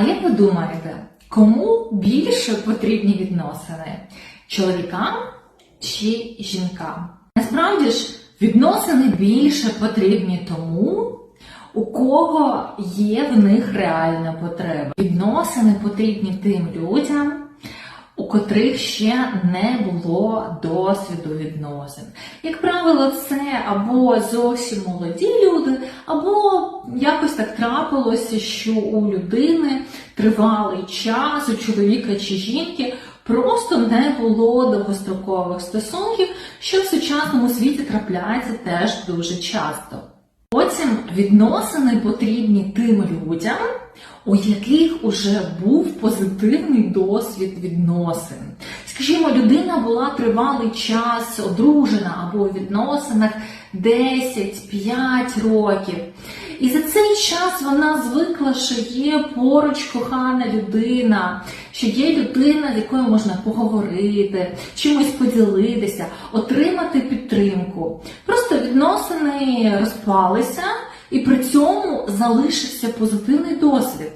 А як ви думаєте, кому більше потрібні відносини? Чоловікам чи жінкам? Насправді ж відносини більше потрібні тому, у кого є в них реальна потреба. Відносини потрібні тим людям, у котрих ще не було досвіду відносин. Як правило, це або зовсім молоді люди, або якось так трапилося, що у людини тривалий час, у чоловіка чи жінки просто не було довгострокових стосунків, що в сучасному світі трапляється теж дуже часто. Потім відносини потрібні тим людям, у яких уже був позитивний досвід відносин. Скажімо, людина була тривалий час одружена або у відносинах 10-5 років. І за цей час вона звикла, що є поруч кохана людина, що є людина, з якою можна поговорити, чимось поділитися, отримати підтримку. Просто відносини розпалися, і при цьому залишився позитивний досвід.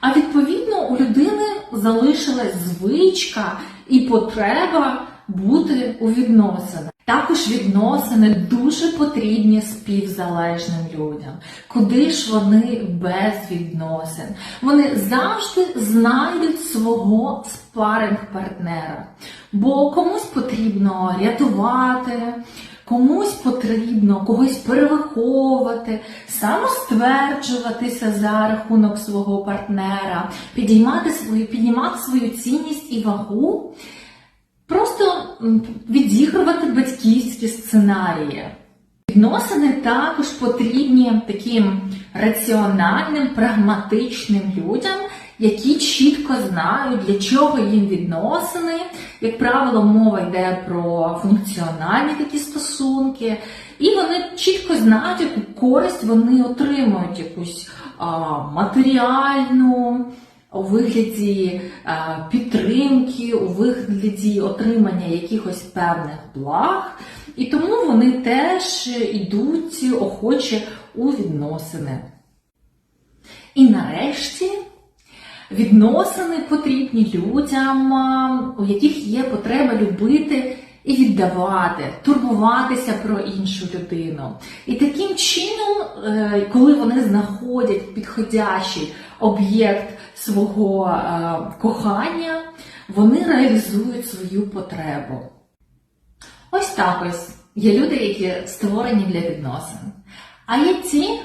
А відповідно у людини залишилась звичка і потреба бути у відносинах. Також відносини дуже потрібні співзалежним людям. Куди ж вони без відносин? Вони завжди знайдуть свого спаринг-партнера. Бо комусь потрібно рятувати, комусь потрібно когось перевиховувати, самостверджуватися за рахунок свого партнера, підіймати свою, піднімати свою цінність і вагу. Просто відігрувати батьківські сценарії. Відносини також потрібні таким раціональним, прагматичним людям, які чітко знають, для чого їм відносини. Як правило, мова йде про функціональні такі стосунки, і вони чітко знають, яку користь вони отримують, якусь а, матеріальну, у вигляді підтримки, у вигляді отримання якихось певних благ, і тому вони теж йдуть охоче у відносини. І нарешті відносини потрібні людям, у яких є потреба любити і віддавати, турбуватися про іншу людину. І таким чином, е, коли вони знаходять підходящий об'єкт свого е, кохання, вони реалізують свою потребу. Ось так ось є люди, які створені для відносин. А є ті,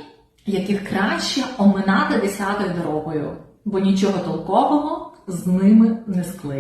яких краще оминати десятою дорогою, бо нічого толкового з ними не склеїть.